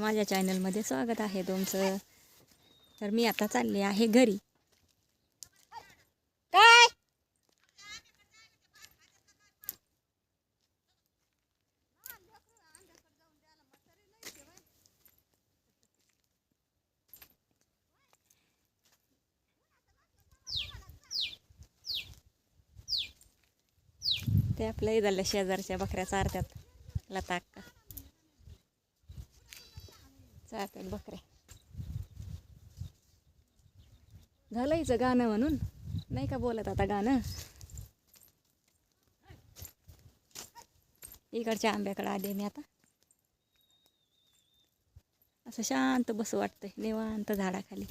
माझ्या चॅनलमध्ये स्वागत आहे तुमचं. तर मी आता चालले आहे घरी. काय? ते आपल्या इथल्या शेजारच्या बकऱ्या चारतात लताक राहतात बकऱ्या. झालं गाणं म्हणून. नाही का बोलत आता गाणं? इकडच्या आंब्याकडे आले मी आता. असं शांत बस वाटतंय निवांत झाडाखाली.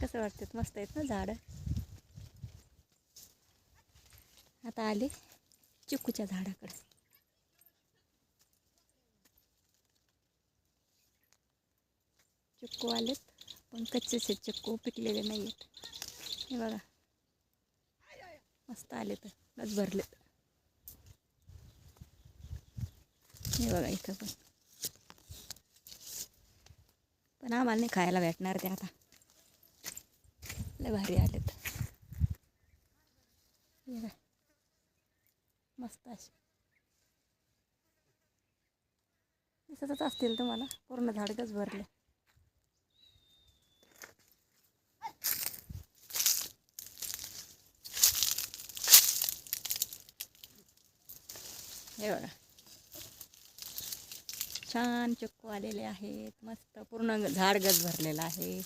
कसं वाटतं? मस्त आहेत ना झाडं? आता आले चिक्कूच्या झाडाकडे. चिक्कू आलेत पण कच्चेच आहेत चिक्कू पिकलेले नाही आहेत. हे बघा. मस्त आले तर बस भरलेत. हे बघा इथं पण. पण आम्हाला नाही खायला भेटणार ते आता. लय भारी आलेत. मस्त असे. दिसतच असतील तुम्हाला. पूर्ण झाडकच भरले. हे बघा. छान चक्कू आलेले आहेत. मस्त पूर्ण झाड गज भरलेलं आहे.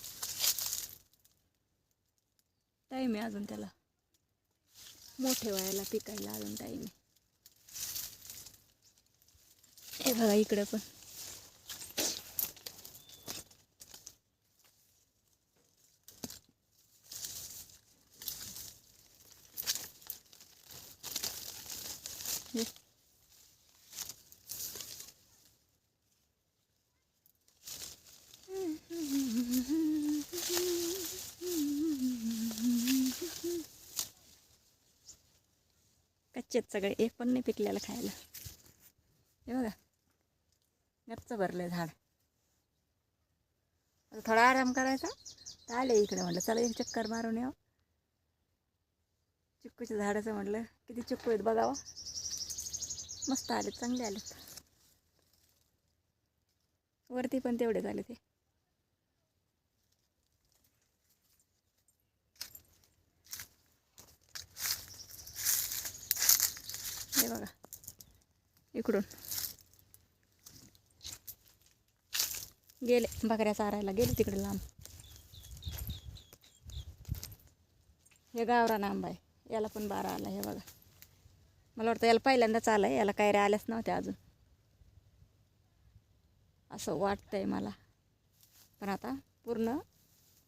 टाईम आहे अजून त्याला. मोठे व्हायला पिकायला अजून टाईम आहे. हे बघा इकडं पण. कच्चे आहेत सगळे. एक पण नाही पिकलेलं खायला. हे बघा. गच्च भरलं झाड. आता थोडा आराम करायचा. तर आले इकडे म्हटलं चला एक चक्कर मारून येऊ. चिक्कूच्या झाडाचं म्हटलं किती चिक्कू आहेत बघावं. मस्त आलेत चांगले आलेत. वरती पण तेवढे झाले ते हे बघा इकडून. गेले बकऱ्या चारायला गेले तिकडे लांब. हे गावरान आंबा आहे याला पण बारा आला हे बघा. मला वाटतं याला पहिल्यांदाच आला आहे याला कायऱ्या आल्याच नव्हत्या अजून. असं वाटतंय मला. पण आता पूर्ण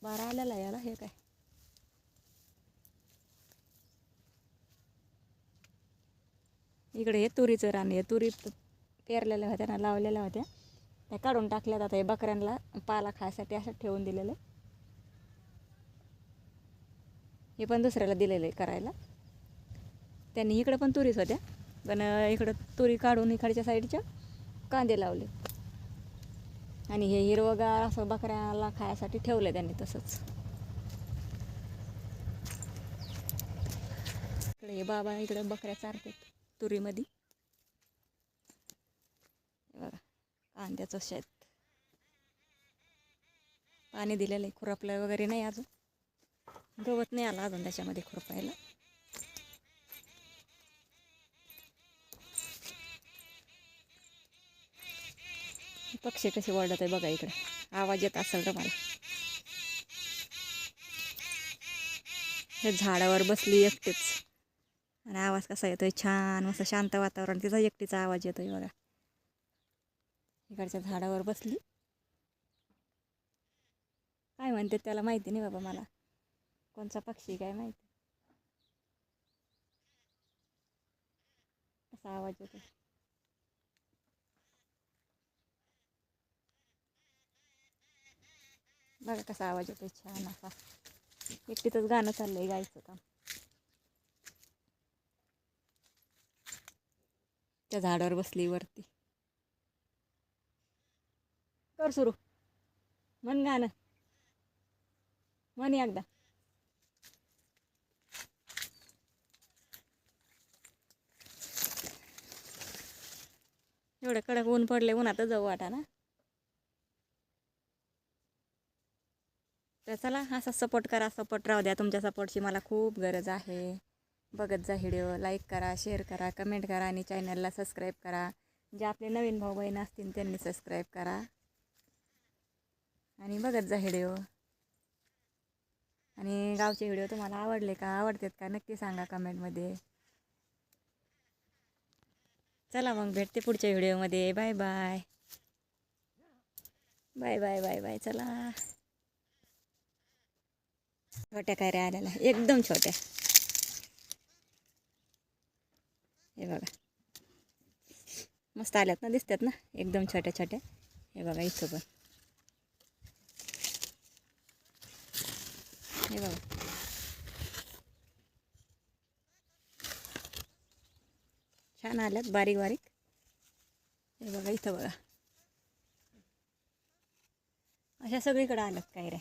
बारा आलेला आहे याला हे काय? इकडे हे तुरीचं रान आहे. तुरी पेरलेल्या होत्या ना लावलेल्या होत्या. त्या काढून टाकल्यात आता हे बकऱ्यांना पाला खायसाठी असं ठेवून दिलेलं आहे. हे पण दुसऱ्याला दिलेलं आहे करायला. त्यांनी इकडं पण तुरीच होत्या. पण इकडं तुरी काढून इकडच्या साईडच्या कांदे लावले. आणि हे हिरवगार असं बकऱ्याला खायसाठी ठेवलं त्यांनी तसंच. इकडे हे बाबा इकडे बकऱ्या चारतात. तुरीमध्ये. बघा कांद्याचं शेत. पाणी दिलेलं आहे खुरपलं वगैरे नाही अजून. गवत नाही आला अजून त्याच्यामध्ये खुरपायला. पक्षी कसे ओरडत आहे बघा इकडे. आवाज येत असेल तर मला. हे झाडावर बसली एकटेच. आणि आवाज कसा येतोय? छान मस्त शांत वातावरण. तिचा एकटीचा आवाज येतोय बघा. इकडच्या झाडावर बसली. काय म्हणते त्याला माहिती नाही बाबा मला. कोणचा पक्षी काय माहिती? कसा आवाज येतो बघा कसा आवाज येतो छान असा. एकटीतच गाणं चाललंय गायचं काम. त्या झाडावर बसली वरती. कर सुरू. म्हण गाणं. म्हण एकदा. एवढं कडक ऊन पडले उन्हातच जाऊ वाटा ना. तर चला असा सपोर्ट करा सपोर्ट राहू द्या. तुमच्या सपोर्टची मला खूप गरज आहे. बघत जा व्हिडिओ. लाईक करा शेअर करा कमेंट करा आणि चॅनलला सबस्क्राईब करा. जे आपले नवीन भाऊ बहीण असतील त्यांनी सबस्क्राईब करा. आणि बघत जा व्हिडिओ. आणि गावचे व्हिडिओ तुम्हाला आवडले का आवडतात का नक्की सांगा कमेंटमध्ये चला मग भेटते पुढच्या व्हिडिओमध्ये bye bye bye bye bye bye चला. छोट्या कायऱ्या आलेला एकदम छोट्या. हे बघा. मस्त आल्यात ना दिसतात ना? एकदम छोट्या छोट्या. हे बघा इथं पण. हे बघा. छान आल्यात बारीक बारीक. हे बघा इथं बघा. अशा सगळीकडे आल्यात काय रे?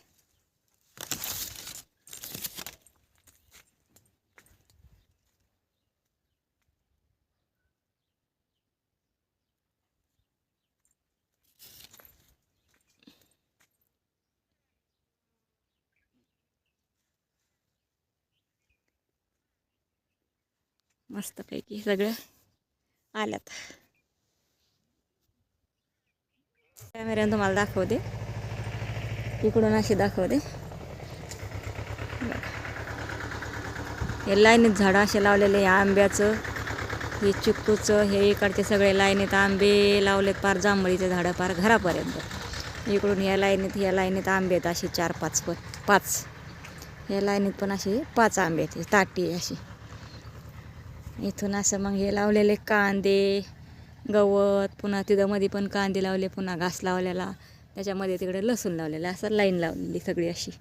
मस्तपैकी सगळं आल्यात. कॅमेऱ्यानं तुम्हाला दाखवते. इकडून अशी दाखवते. हे लाईनीत झाडं असे लावलेले हे आंब्याचं हे चिक्कूचं हे इकडचे सगळे लाईनीत आंबे लावलेत पार जांभळीचे झाडं पार घरापर्यंत. इकडून ह्या लाईनीत ह्या लाईनीत आंबे आहेत असे चार पाच पण पाच ह्या लाईनीत पण असे पाच आंबे आहेत ताटी आहे अशी. इथून असं मग हे लावलेले कांदे गवत पुन्हा तिथं मध्ये पण कांदे लावले पुन्हा घास लावलेला. त्याच्यामध्ये तिकडे लसूण लावलेलं असं लाईन लावलेली सगळी अशी.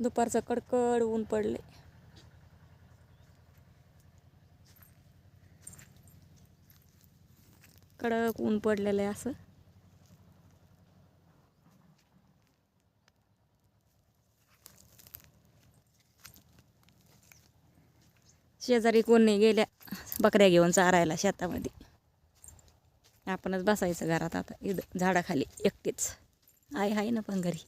दुपारचं कडकड ऊन पडले कडक ऊन पडलेलं आहे असं. शेजारी कोण नाही गेल्या. बकऱ्या घेऊन चारायला शेतामध्ये. आपणच बसायचं घरात आता. इथं झाडाखाली एकटीच. आई आहे ना पण घरी.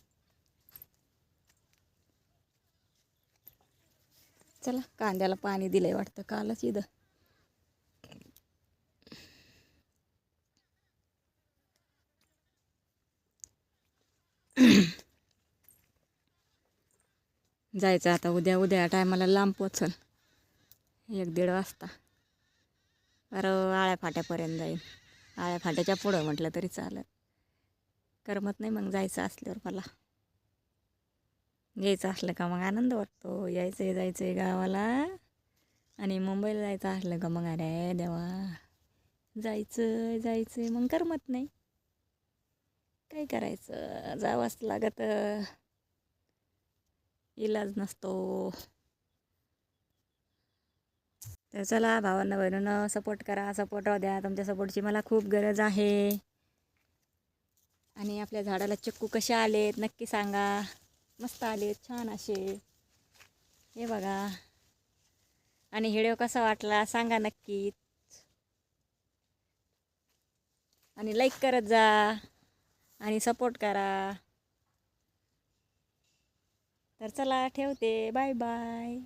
चला कांद्याला पाणी दिलंय वाटतं कालच इथं. जायचं आता उद्या उद्या टायमाला लांब पोचल एक दीड वाजता. बरं आळ्या फाट्यापर्यंत जाईल आळ्या फाट्याच्या पुढं म्हटलं तरी चालेल. करमत नाही मग जायचं असल्यावर मला. यायचं असलं का मग आनंद वाटतो. यायचं आहे जायचं आहे गावाला. आणि मुंबईला जायचं असलं का मग अरे देवा. जायचं जायचं मग करमत नाही. काय करायचं? जावंच लागत. इलाज नसतो. तर चला भावांना बहिणीनं सपोर्ट करा. सपोर्ट राहू द्या. तुमच्या सपोर्टची मला खूप गरज आहे. आणि आपल्या झाडाला चक्कू कसे आलेत नक्की सांगा. मस्त आलेत छान असे. हे बघा. आणि हिडिओ कसा वाटला सांगा नक्की आणि लाईक करत जा. आणि सपोर्ट करा. तर चला ठेवते. Bye bye